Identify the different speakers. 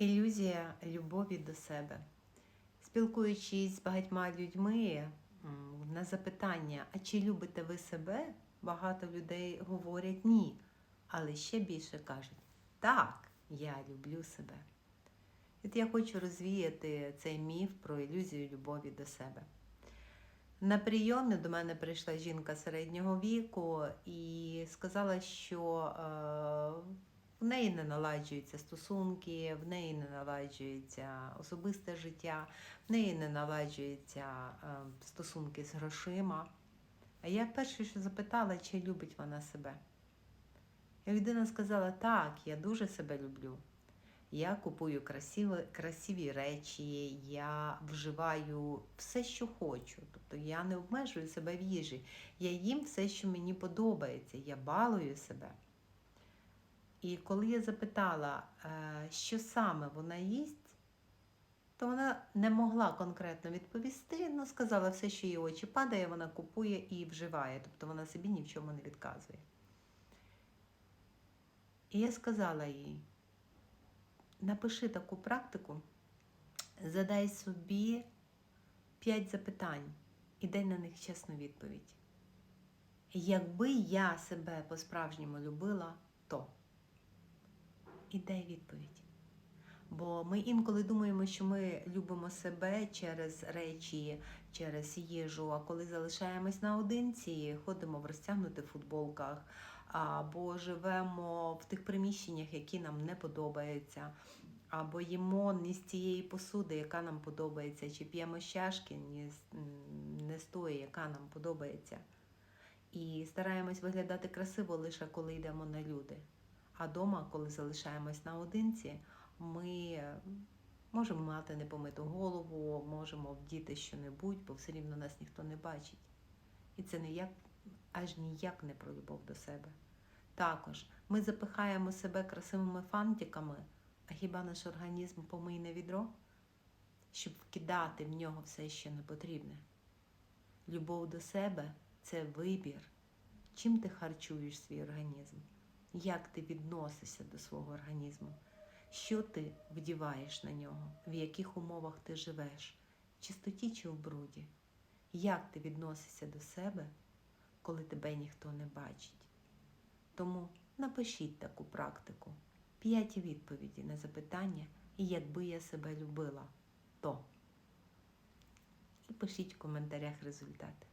Speaker 1: Ілюзія любові до себе. Спілкуючись з багатьма людьми на запитання, а чи любите ви себе? Багато людей говорять ні. Але ще більше кажуть, так, я люблю себе. От я хочу розвіяти цей міф про ілюзію любові до себе. На прийомі до мене прийшла жінка середнього віку і сказала, що е, в неї не наладжуються стосунки, в неї не наладжується особисте життя, в неї не наладжуються е, стосунки з грошима. А я перше, що запитала, чи любить вона себе. І людина сказала: так, я дуже себе люблю. Я купую красиві, красиві речі, я вживаю все, що хочу. Тобто я не обмежую себе в їжі. Я їм все, що мені подобається, я балую себе. І коли я запитала, е, що саме вона їсть, то вона не могла конкретно відповісти, але сказала все, що її очі падає, вона купує і вживає. Тобто вона собі ні в чому не відказує. І я сказала їй, напиши таку практику, задай собі 5 запитань і дай на них чесну відповідь. Якби я себе по-справжньому любила, то і дай відповідь. Бо ми інколи думаємо, що ми любимо себе через речі, через їжу, а коли залишаємось наодинці, ходимо в розтягнутих футболках, або живемо в тих приміщеннях, які нам не подобаються, або їмо не з тієї посуди, яка нам подобається, чи п'ємо з, не з тої, яка нам подобається. І стараємось виглядати красиво лише коли йдемо на люди. А дома, коли залишаємось наодинці, ми можемо мати непомиту голову, можемо вдіти що-небудь, бо все рівно нас ніхто не бачить. І це ніяк, аж ніяк не про любов до себе. Також ми запихаємо себе красивими фантиками, а хіба наш організм помийне відро, щоб вкидати в нього все, що не потрібне. Любов до себе це вибір, чим ти харчуєш свій організм, як ти відносишся до свого організму, що ти вдіваєш на нього, в яких умовах ти живеш, в чистоті чи в бруді, як ти відносишся до себе, коли тебе ніхто не бачить. Тому напишіть таку практику, п'ять відповіді на запитання, якби я себе любила, то. І пишіть в коментарях результати.